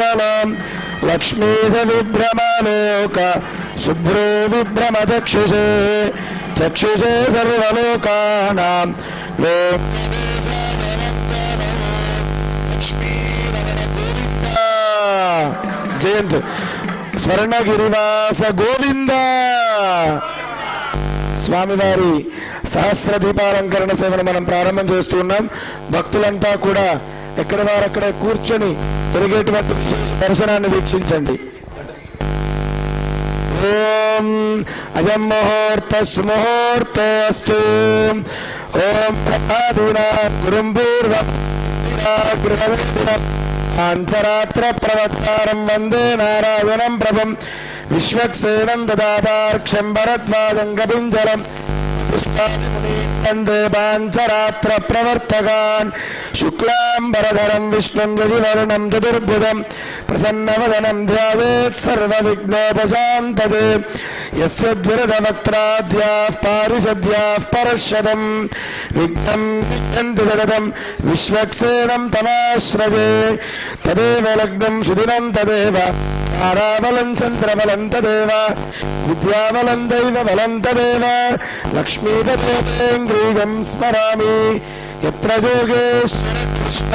మంగళం లక్ష్మీ విభ్రమలోక శుభ్రో విభ్రమచక్షుషే చక్షుషే సర్వలోకానాం. జయంత్. స్వర్ణగిరివాస గోవింద. స్వామివారి సహస్ర దీపాలంకరణ సేవను మనం ప్రారంభం చేస్తున్నాం భక్తులంతా కూడా ఎక్కడ వారక్కడే కూర్చొని తిరిగేటువంటి విశేష దర్శనాన్ని వీక్షించండి. ఓం అయం ముహూర్త సుముహూర్తస్తు ఓం ప్రపాదినా గురుం పూర్వ అంతరాత్ర ప్రవక్తారం వందే నారాయణం ప్రభం. విశ్వక్సేనం దదాతార్క్షం భరద్వాజం కపింజలం वन्दे बाञ्छरात्रप्रवर्तकान् शुक्लाम्बरधरं विष्णुं यदिवर्णं चतुर्भुजं प्रसन्नवदनं ध्यावेत् सर्वविघ्नोपशान्तदे यस्य द्विरदवक्त्राद्याः पारिषद्याः परशतं विघ्नं विघ्नन्ति जगदं विश्वक्सेनं तमाश्रये तदेव लग्नं सुदिनं तदेव తదేవ చంద్రబలం తదేవ విద్యాబలం దైవ బలం తదేవ లక్ష్మీదేంద్రియం స్మరామి ఎత్ర యోగేశ్వర కృష్ణ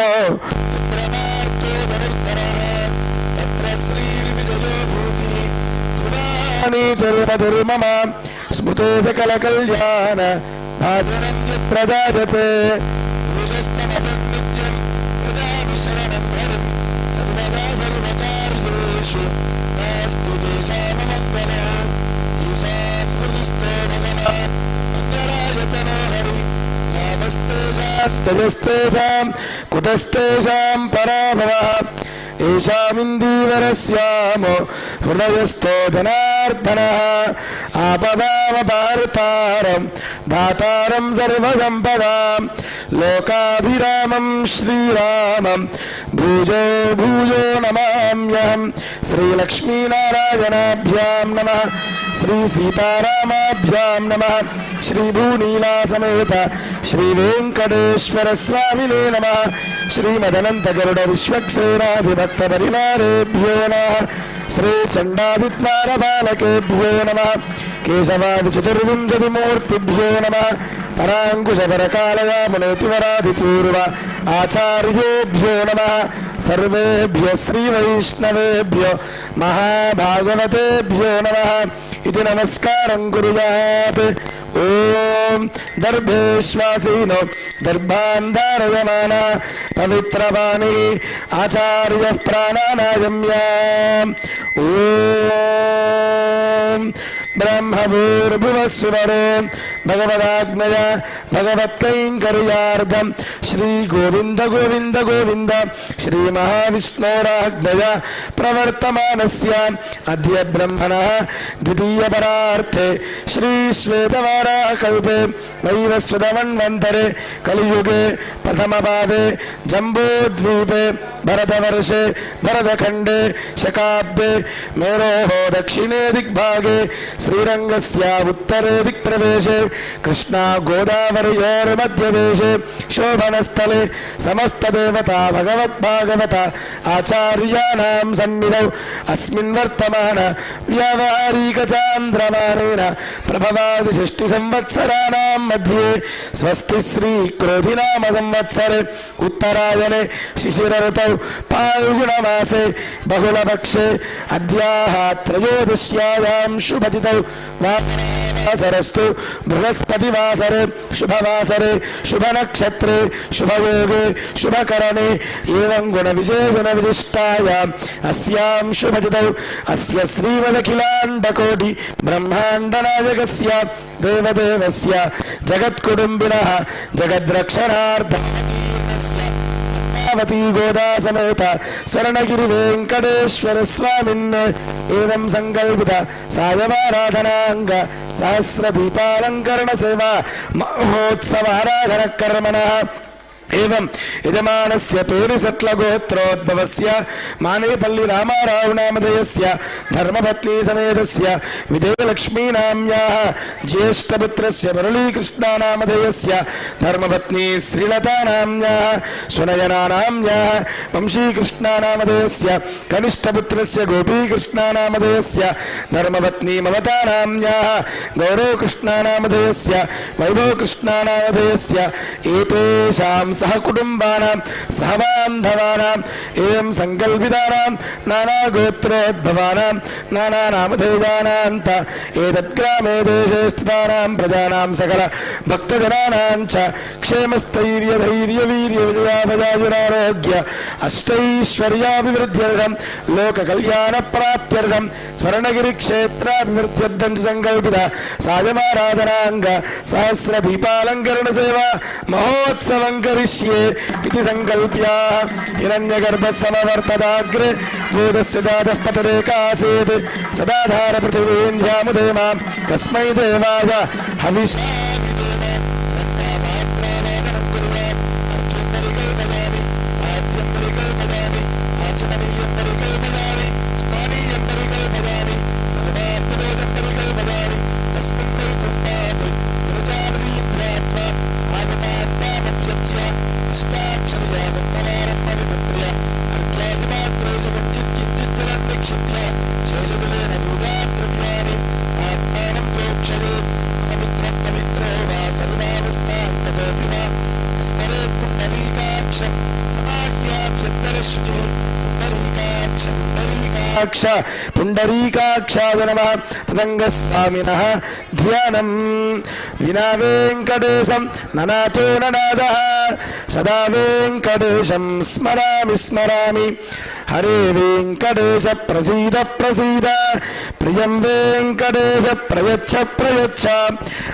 స్మృతే సకల కళ్యాణ భాజనం నామస్తేషాం జయస్తేషాం కుతస్తేషాం పరాభవः ఏషామిందీవరస్యామో హృదయస్థో జనార్దన ఆపదామపార్తారం దాతారం సర్వసంపదాం లోకాభిరామం శ్రీరామం భూజో భూజో నమామ్యహం శ్రీలక్ష్మీనారాయణాభ్యాం నమ శ్రీ సీతారామాభ్యాం నమ శ్రీ భూనీలా సమేత శ్రీ వెంకటేశ్వర స్వామినే నమ శ్రీమదనంత గరుడ విశ్వక్సేనాధిభక్త పరివారేభ్యో నమ శ్రీ చండాదిత్వార బాలకేభ్యో నమ కేశవాది చతుర్వింశతి మూర్తిభ్యో నమ పరాంకుశపరకాలయామునేతివరాదిపూర్వ ఆచార్యేభ్యో నమ సర్వేభ్య శ్రీవైష్ణవేభ్యో మహాభాగవతేభ్యో నమ ఇది నమస్కారం కుర్యాత్ ఓం దర్భేశ్వాసీనో దర్భాంధారయమాన పవిత్రవాణి ఆచార్య ప్రాణానాయమ్యా ఓం బ్రహ్మభూర్భువస్సువరో భగవదాజ్ఞయ భగవత్కైంకర్యార్థం శ్రీ గోవింద గోవింద గోవింద శ్రీ మహావిష్ణోరాజ్ఞయ ప్రవర్తమానస్య అద్య బ్రహ్మణ ద్వితీయపరార్థే శ్రీ శ్వేతవారాకల్పే వైవస్వతమన్వంతరే కలియుగే ప్రథమపాదే జంబోద్వీపే భరతవర్షే భరతఖండే శకాబ్దే మేరోः దక్షిణే దిగ్భాగే శ్రీరంగస్య ఉత్తరే దిక్ప్రదేశే కృష్ణా గోదావరియోర్మధ్యదేశే శోభనస్థలే సమస్తదేవతా భగవద్భాగవత ఆచార్యాణాం संवत्सराणां मध्ये स्वस्ति श्री क्रोधिनाम संवत्सरे। उत्तरायणे शिशिरऋतौ फाल्गुणमासे बहुलपक्षे अद्याः त्रयोदश्यायां शुभदितौ वासरे పాల్గుణమాసే బహుళపక్షే అద్యాः త్రయోదశ్యాయాం శుభతిథౌ వాసరస్తు బృహస్పతివాసరే శుభవాసరే శుభనక్షత్రే శుభయోగే శుభకరణే. ఏవం గుణవిశేషణ విశిష్టాయాం అస్యాం శుభతిథౌ అస్య పద్మావతి గోదా సమేత స్వర్ణగిరి వెంకటేశ్వర స్వామిన్ ఏం సంకల్పిత సాయమారాధనాంగ సహస్ర దీపాలంకరణ సేవ మహోత్సవారాధన కర్మణ ఏం యజమానస్ పేరుసట్లగోత్రోద్భవస్ మానేపల్లి రామారావు నామధేయస్ ధర్మపత్నీ సమేతస్ విజయలక్ష్మీనామ్యా జ్యేష్ఠపుత్రస్ మురళీకృష్ణానామధేయస్ ధర్మపత్నీ శ్రీలతానామ్యా సునయనానామ్యా వంశీకృష్ణానామధేయస్ కనిష్టపుత్రస్ గోపీకృష్ణానామధేయస్ ధర్మపత్నీ మమతానామ్యా గౌరవకృష్ణానామధేయస్ వైభవకృష్ణానామధేయస్ ఏతేషాం सहकुटुम्बानां सहबान्धवानाम् एवं सङ्कल्पितानां नानागोत्रोद्भवानां नानानामधेयानां त एतद्ग्रामे देशे स्थितानां प्रजानां सकल भक्तजनानां च क्षेमस्थैर्यधैर्यवीर्यविजयापजायुरारोग्य अष्टैश्वर्याभिवृद्ध्यर्थं लोककल्याणप्राप्त्यर्थं स्वर्णगिरिक्षेत्राभिवृद्ध्यर्थं च सङ्कल्पित सायमाराधनाङ्ग सहस्रदीपालङ्करणसेवा महोत्सवं करिष्ये इति सङ्कल्प्य हिरण्यगर्भसमवर्तदाग्रे वेदस्य जातः पतरेकासीत् सदाधारपृथिवीन्ध्यामुदेमां तस्मै देवाय हविष పుండరీకాక్ష పుండరీకాక్షాయ నమ తదంగస్వామిన ధ్యానం వినా వెంకటేశం ననాథో ననాద సదా వెంకటేశం స్మరామి స్మరామి హరే వెంకటేశ ప్రసీద ప్రసీద ప్రియం వెంకటేశ ప్రయచ్చ ప్రయచ్చ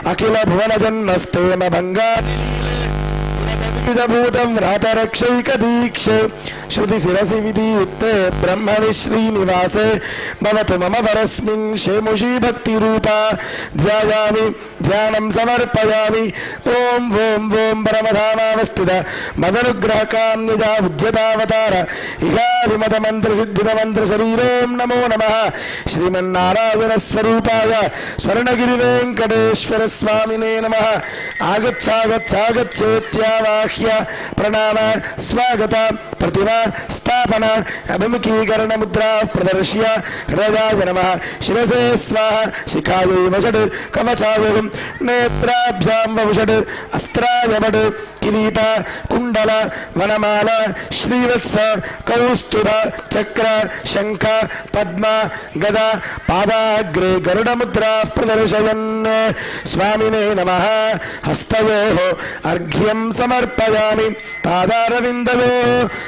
అఖిల భువన జన్మస్తేమ భంగాది విధభూతం వ్రాతరక్షైక దీక్షే శృతి శిరసి విధీయుక్తే బ్రహ్మణి శ్రీనివాసే భవతు మమ పరస్మిన్ షేముషీ భక్తి రూప ధ్యాయామి ధ్యానం సమర్పయామి ఓం ఓం ఓం పరమధామావస్థిత మదనుగ్రహకాం నిజా ఉద్యతావతార ఇహావిమత మంత్ర సిద్ధిత మంత్ర శరీరోం నమో నమ శ్రీమన్నారాయణ స్వరూపాయ స్వర్ణగిరి వెంకటేశ్వర స్వామినే నమ ఆగచ్చాగచ్చాగచ్చేత్యావాహ్య ప్రణామ స్వాగత ప్రతిమ స్థాపన అభిముఖీకరణ ముద్రా ప్రదర్శ్య హృదయాయ నమ శిరసే స్వాహ శిఖాయై వషడ్ కవచాయ నేత్రాభ్యాం వషడ్ అస్త్రాయ వడ్ కిరీట కుండల వనమాల శ్రీవత్స కౌస్తుభ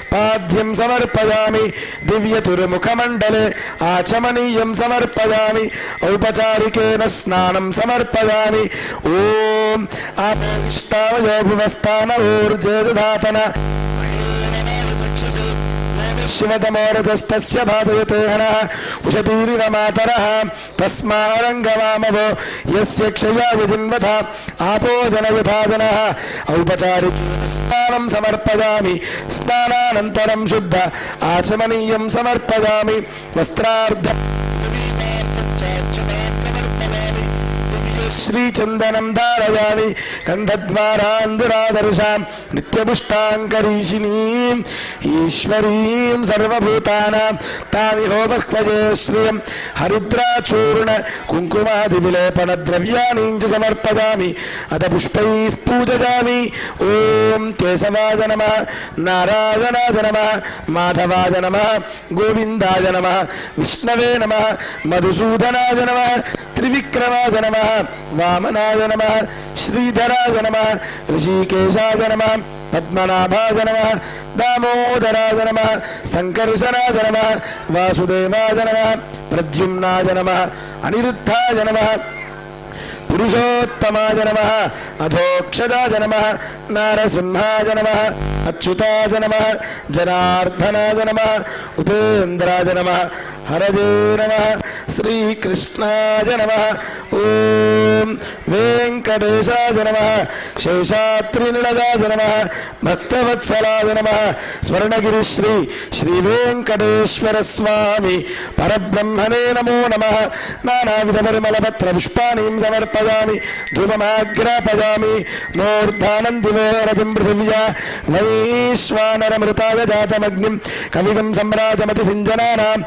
చక్ర సమర్పయామి పాదారవిందయో పాద్యం సమర్పయామి దివ్యతిరుముఖమండలే ఆచమనీయం సమర్పయామి ఔపచారికేన స్నానం సమర్పయామి ఓం ఆపవిష్టావయో భువస్థాన ఊర్జేదాతన शिवतमोरथस्तस्य बाधयते गणः उषतीरिव मातरः तस्मारङ्गवामव, यस्य क्षया विजिन्वथ आपोजनयथाजनः औपचारिकस्नानं समर्पयामि स्नानानन्तरं शुद्ध, आचमनीयं समर्पयामि, वस्त्रार्ध శ్రీచందనం ధారయామి గంధద్వారాందురాదర్శాం నిత్యపుష్టాంకరీషిణీ ఈశ్వరీం సర్వభూతానాం తామిహోమహ్వజే శ్రియం హరిద్రాచూర్ణ కుంకుమాది విలేపన ద్రవ్యాణి చ సమర్పయామి అత పుష్పై పూజయామి ఓం కేశవాయ నమ నారాయణాయ నమ మాధవాయ నమ గోవిందాయ నమ విష్ణవే నమ మధుసూదనాయ నమ త్రివిక్రమాయ నమ వామనాయ నమ శ్రీధరాయ నమ ఋషికేశాయ నమ పద్మనాభాయ నమ దామోదరాయ నమ సంకర్షణాయ నమ వాసుదేవాయ నమ ప్రద్యుమ్నాయ నమ అనిరుద్ధాయ నమ పురుషోత్తమాయ నమ అధోక్షదాయ నమ నారసింహాయ నమ అచ్యుతాయ నమ జనార్దనాయ నమ ఉపేంద్రాయ నమ హరజే నమ శ్రీకృష్ణాయ నమ ఓం వెంకటేశాయ నమ శేషాత్రినిలయాయ నమ భక్తవత్సలాయ నమ స్వర్ణగిరి శ్రీ శ్రీ వెంకటేశ్వర స్వామి పరబ్రహ్మణే నమో నమ నానావిధ పరిమళ పత్ర పుష్పాణి సమర్పయామి ధూపమాగ్రాపయామి మూర్ధానం దివోరథం పృథివ్యా వైశ్వానరమృతాయ జాతమగ్నిం కవిగం సమ్రాజమతి సింజనానాం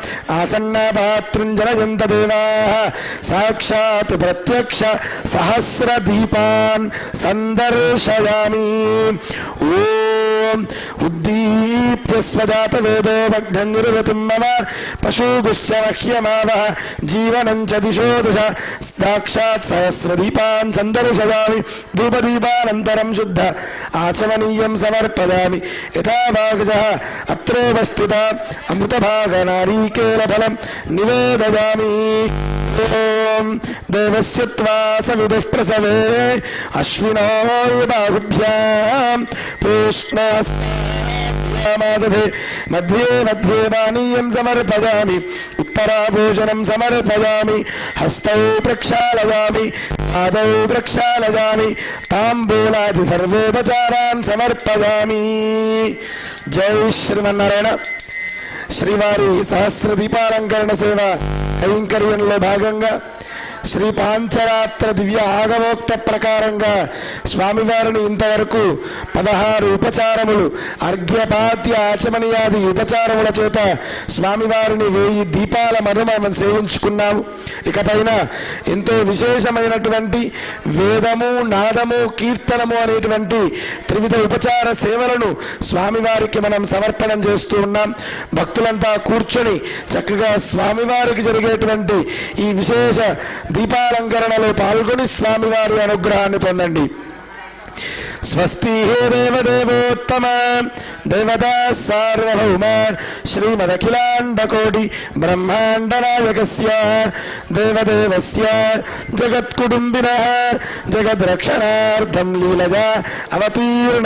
प्रसन्नपातृञ्जनयन्तदेवाः साक्षात् प्रत्यक्ष सहस्रदीपान् सन्दर्शयामि। ॐ उद्दीप्य स्वजातवेदो भग्ननिरवतिं मम पशुगुश्च मह्यमावः जीवनं च दिशो दिश। साक्षात् सहस्रदीपान् सन्दर्शयामि। धूपदीपानन्तरं शुद्ध आचमनीयं समर्पयामि। यथा भागजः अत्रैव स्थिता अमृतभागनारीकेलभ। అత్రోపస్థిత అమృతభాగనారీకేల ఫలం నివేదయామి ఓం దేవస్య త్వా సవిదుః ప్రసవే అశ్వినో బాహుభ్యాం పూష్ణాస్మాదధే మధ్యే మధ్యే పానీయం సమర్పయామి ఉత్తరాభూషణం సమర్పయామి హస్తౌ ప్రక్షాళయామి పాదౌ ప్రక్షాళయామి తాంబూలాది సర్వోపచారాన్ సమర్పయామి జై శ్రీమన్నారాయణ శ్రీవారి సహస్ర దీపాలంకరణ సేవ కైంకర్యంలో భాగంగా శ్రీ పాంచరాత్ర దివ్య ఆగమోక్త ప్రకారంగా స్వామివారిని ఇంతవరకు పదహారు ఉపచారములు అర్ఘ్యపాత్య ఆచమనీయాది ఉపచారముల చేత స్వామివారిని వేయి దీపాల మను మనం సేవించుకున్నాము. ఇకపైన ఎంతో విశేషమైనటువంటి వేదము నాదము కీర్తనము అనేటువంటి త్రివిధ ఉపచార సేవలను స్వామివారికి మనం సమర్పణం చేస్తూ ఉన్నాం. భక్తులంతా కూర్చొని చక్కగా స్వామివారికి జరిగేటువంటి ఈ విశేష దీపాలంకరణలో పాల్గొని స్వామివారి అనుగ్రహాన్ని పొందండి. स्वस्ति देवदेवोत्तम। देवता सार्वभौम। श्रीमदखिलाण्डकोटि ब्रह्माण्डनायकस्य। देवदेवस्य जगत्कुटुम्बिनः। जगद्रक्षणार्थं लीलया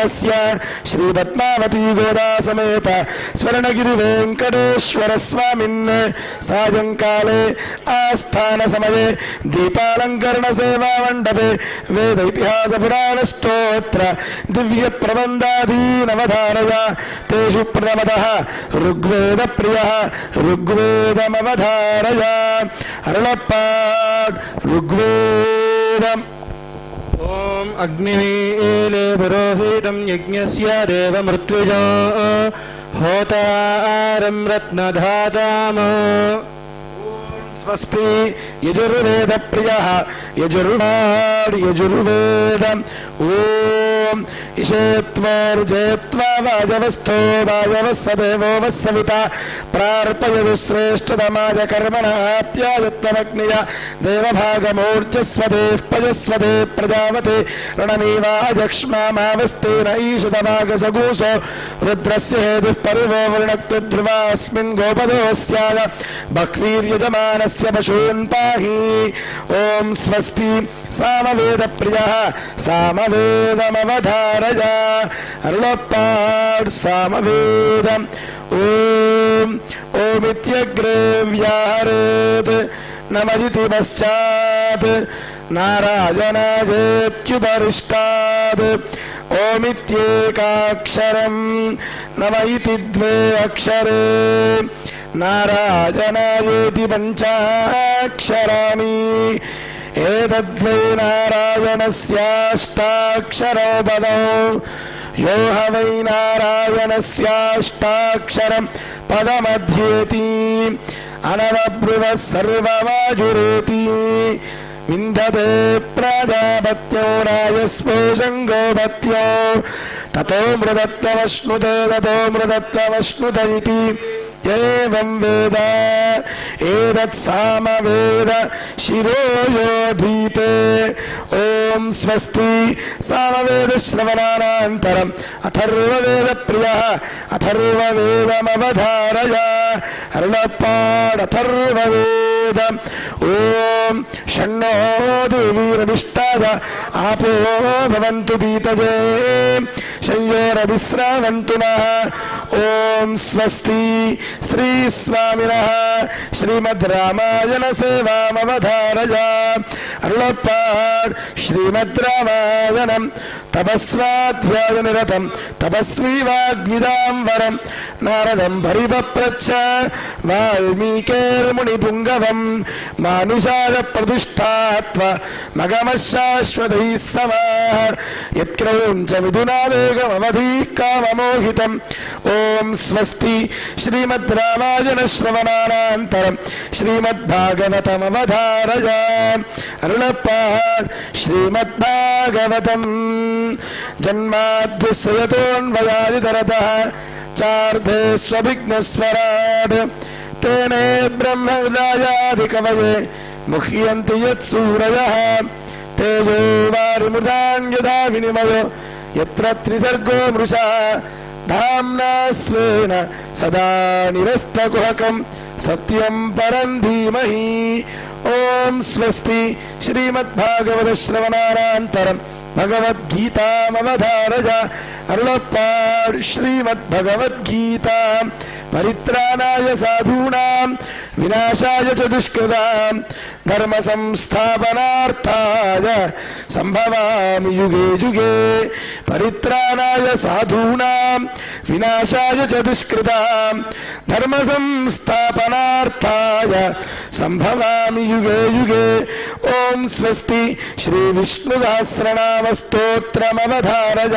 से श्रीपद्मावती गोदासमेत। स्वर्णगिरिवेङ्कटेश्वरस्वामिन्। सायङ्काले आस्थानसमये दीपालङ्करणसेवामण्डपे वेदैतिहासपुराणस्तोत्र दिव्य दिव्यप्रबन्धाधीनवधारय तेषु ऋग्वेद प्रिय ऋग्वेदमवधारय अरुणपाट् ऋग्वेदम्। ॐ अग्निमीले पुरोहितं यज्ञस्य आरम रत्न रत्नधाताम्। स्वस्ति यजुर्वेद प्रिय यजुर्वाड़ यजुर्वेद ॐ इषेत्वोर्जेत्वा वायवस्थो वायवस्सदेवो वस्सविता। प्रार्पयतु श्रेष्ठतमाय कर्मणाप्यायत्वमग्निय देवभागमूर्जस्वदेः पयस्वदे प्रजावते रणमीवायक्ष्मामावस्तेन ईशतभागसगूष रुद्रस्य हेतुः परिवो वृणक्तु ध्रुवास्मिन् गोपदोऽस्याय बह्वीर्यजमानस्य पशून् पाहि ॐ स्वस्ति। सामवेदप्रियः। सामवेदमव ஆதாரஜ அருளப்பாட் சாமவேதம் ஓம் ஓமித்யக்ரே வியாரேத் நமதிதி பச்சாத் नारायणाजेत्युपरिष्टात् ओमित्येकाक्षरं नव इति द्वे अक्षरे नारायणायेति पञ्चाक्षराणि పంచాక్షరాణి ఏతద్వై నారాయణస్యాష్టాక్షరో పదం యో హ వై నారాయణస్యాష్టాక్షరం పదమధ్యేతి అనవబ్రువ సర్వమాజురేతి విందతే ప్రజాపత్యో రాజస్పోషం గోపత్యో తతో మృదత్వమశ్నుతే తతో మృదత్వమశ్నుత ఇతి ఏం వేద ఏతత్ సామవేద శిరోయోధీతే ఓం స్వస్తి సామవేద శ్రవణానంతరం అథర్వవేద ప్రియ అథర్వవేదమవధారయ అరుళప్పాడథర్వవేదం సమవేద ఓం షణ్ణో దేవీరవిష్టాయ ఓం స్వస్తి శ్రీ స్వామిన. శ్రీమద్ రామాయణ సేవామవధారయ. అరుళప్పాడ్ శ్రీమద్ రామాయణం. తపస్వాధ్యాయ నిరతం తపస్వీవాగ్నిదాం వరం. నారదం పరిపప్రచ్చ. వాల్మీకేర్ముని పుంగవం మానుషాయ ప్రతిష్టాత్వ మగమశాశ్వతై సమా. యత్క్రౌంచ విధునాదేగమవధీ కామమోహితం ఓ ओम स्वस्ति श्रीमद् रामायण श्रवणानन्तरं श्रीमद्भागवतमवधारय अरुणपान् श्रीमद्भागवतं जन्माद्युस्सयतोऽन्वयादितरतः चार्धे स्वभिघ्नस्वराड् तेने ब्रह्मविदायाधिकवये मुह्यन्ति यत्सूरयः तेजो वारिमृदाङ्गदा विनिमयो यत्र त्रिसर्गो मृषा ధామ్నా స్వేన సదా నిరస్తకుహకం సత్యం పరం ధీమహి ఓం స్వస్తి శ్రీమద్భాగవత శ్రవణానంతరం భగవద్గీతామవధారజ అరుళప్పాడ్ परित्राणा साधूना विनाशा च धर्म संस्थापनार्थाय सम्भवामि युगे युगे। परित्राणाय साधूना, विनाशाय च दुष्कृता धर्म संस्थापनार्थाय सम्भवामि युगे युगे। ओम स्वस्ति श्रीविष्णुसहस्रनामस्तोत्रमवधारय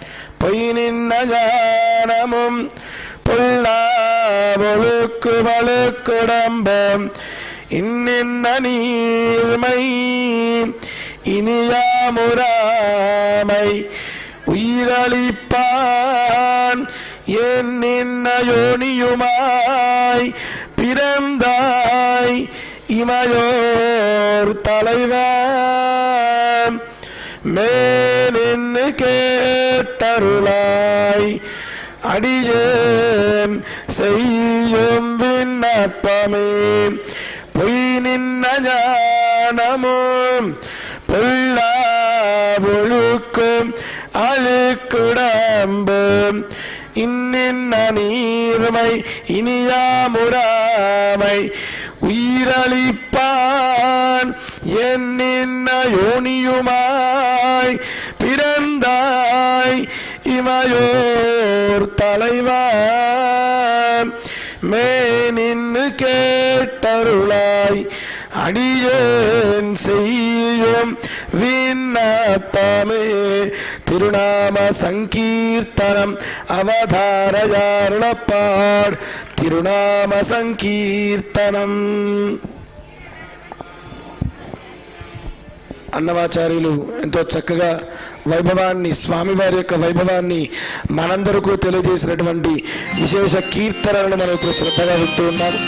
பொய் நின்ன ஞானமும் பொல்லாவொழுக்கு வழுக்குடம்பம் இன்னின்ன நீர்மை இனியாமுராமை உயிரளிப்பான். என் நின்ன யோனியுமாய் பிறந்தாய் இமையோர் தலைவர் மேலின்னு கேட்டருளாய். அடியேன் செய்யும் விண்ணப்பமே. பொய் நின்ன ஞானமும் பொல்லா ஒழுக்கும் அழுக்குடம்பும் இன்னின்ன நீர்மை இனியாமுடாமை. உயிரளிப்பான் என்னின்ன யோனியுமாய் பிறந்தாய் இமையோர் மே நின்று கேட்டருளாய் அடியேன் செய்யும் விண்ணப்பமே. திருநாம சங்கீர்த்தனம் அவதாரயாருளப்பாட் తిరునామ సంకీర్తనం అన్నవాచార్యులు ఎంతో చక్కగా వైభవాన్ని స్వామివారి యొక్క వైభవాన్ని మనందరికీ తెలియజేసినటువంటి విశేష కీర్తనలను మనం ఇప్పుడు శ్రద్ధగా వింటూ ఉన్నారు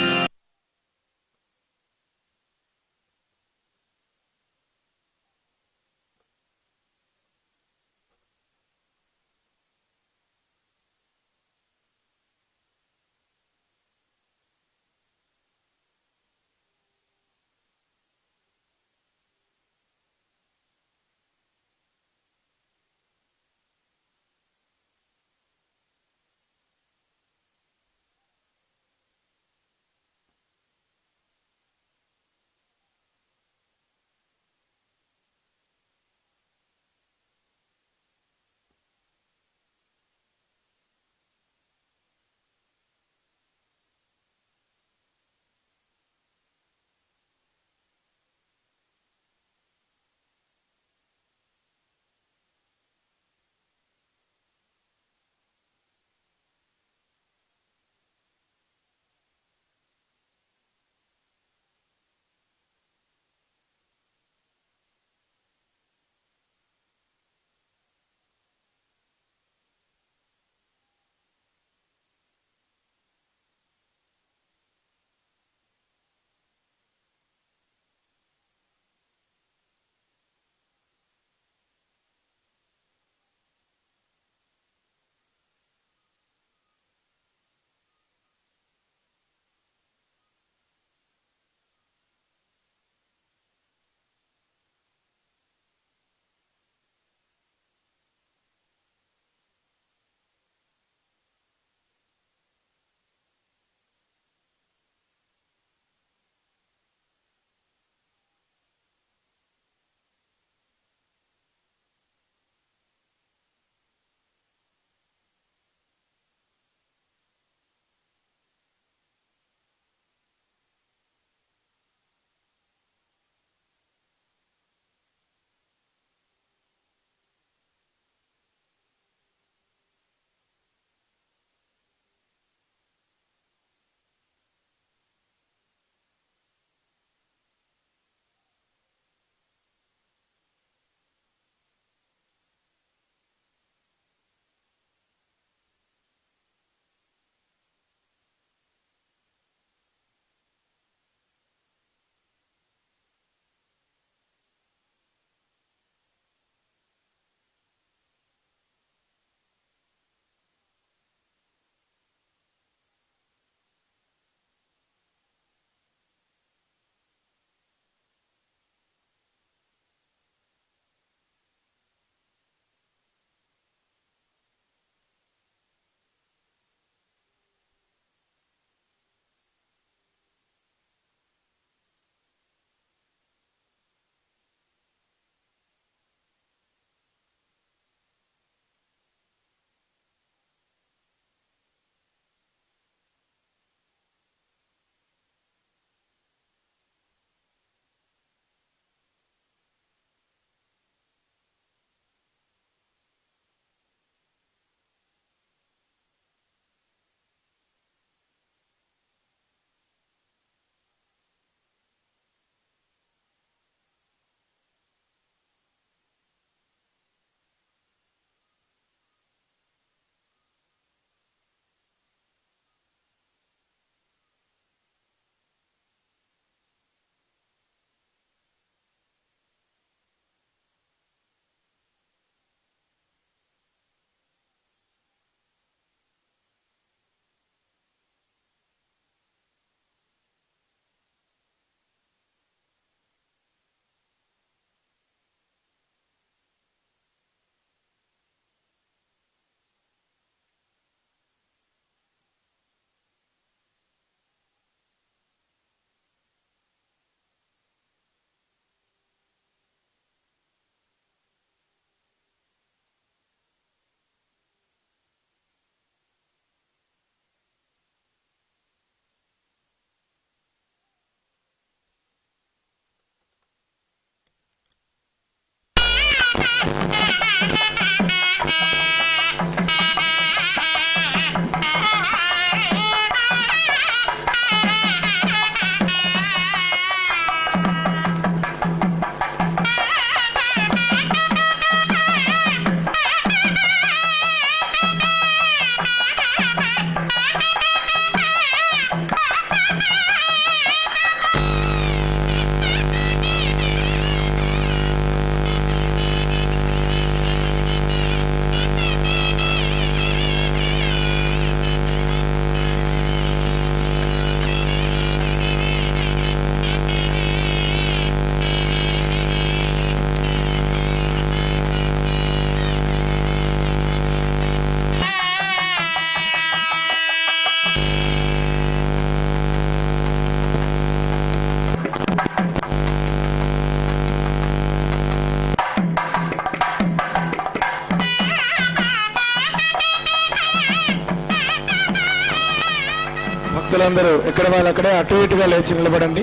భక్తులందరూ ఎక్కడ వాళ్ళు అక్కడే అటు ఇటుగా లేచి నిలబడండి.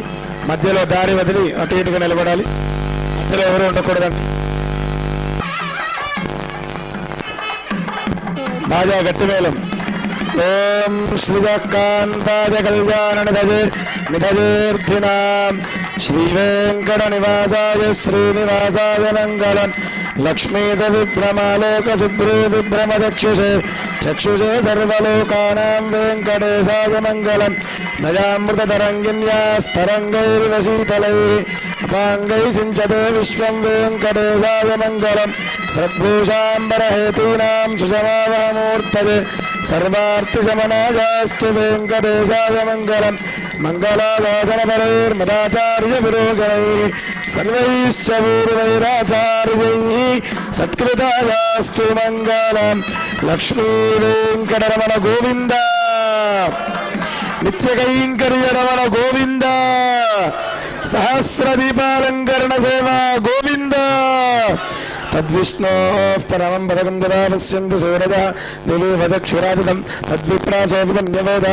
మధ్యలో దారి వదిలి అటు ఇటుగా నిలబడాలి. మధ్యలో ఎవరు ఉండకూడదండి. బాజా గట్టిమేళం ఓం శ్రీకాంతాజ కళ్యాణ నిధజే శ్రీవేంకట నివాసాయ శ్రీనివాసాయ మంగళం లక్ష్మీద విభ్రమాలోక శుభ్రే విభ్రమ చక్షుషే చక్షుషే సర్వలోకానాం వెంకటేశాయ మంగళం నయామృతరంగిన్యాస్తరంగైర్వశీతలై అపాంగై సించతే విశ్వం వెంకటేశాయ మంగళం సద్భూషాంబరహేతూనాం సుషమావామూర్తయే సర్వార్థశమనాయాస్తు వెంకటేశాయ మంగళం మంగళాదాసనపరైర్మదాచార్య పురోగణై సర్వైశ్చ పూర్వైరాచార్యై సత్కృతాయాస్తు మంగళం లక్ష్మీ వెంకటరమణ గోవింద నిత్యకైంకర్య రమణ గోవింద సహస్రదీపాలంకరణ సేవ గోవింద తద్విష్ణోః